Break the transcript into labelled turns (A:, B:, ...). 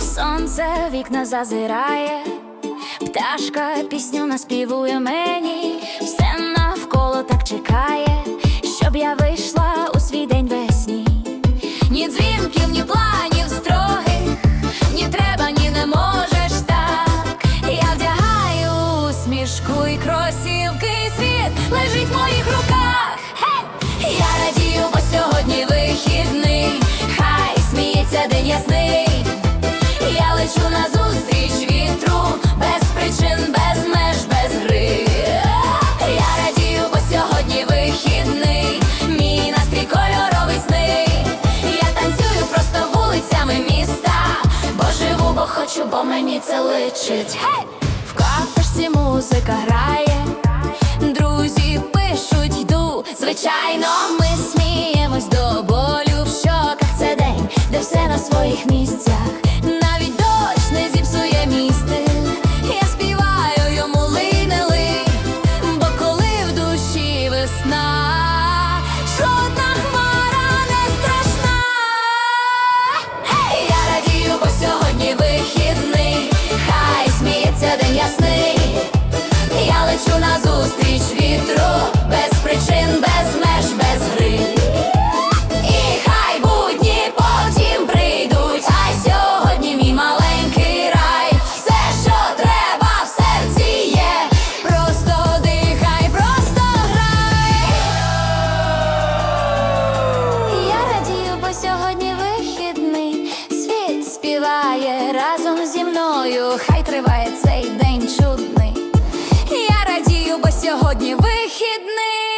A: Сонце вікна зазирає, пташка пісню наспівує мені, все навколо так чекає, усмішку і кросівки, і світ лежить в моїх руках. Гей! Я радію, бо сьогодні вихідний, хай сміється день ясний. Я лечу на зустріч вітру, без причин, без меж, без гри. Я радію, бо сьогодні вихідний, мій настрій кольоровий сни. Я танцюю просто вулицями міста, бо живу, бо хочу, бо мені це личить. Гей! В кафешці музика грає, друзі пишуть, йду. Звичайно, ми сміємось до болю в щоках. Це день, де все на своїх місцях. Я на зустріч вітру, без причин, без меж, без гри. І хай будні потім прийдуть, а сьогодні мій маленький рай. Все, що треба в серці є. Просто дихай, просто грай. Я радію, бо сьогодні вихідний. Світ співає разом зі мною. Хай триває цей сьогодні вихідний.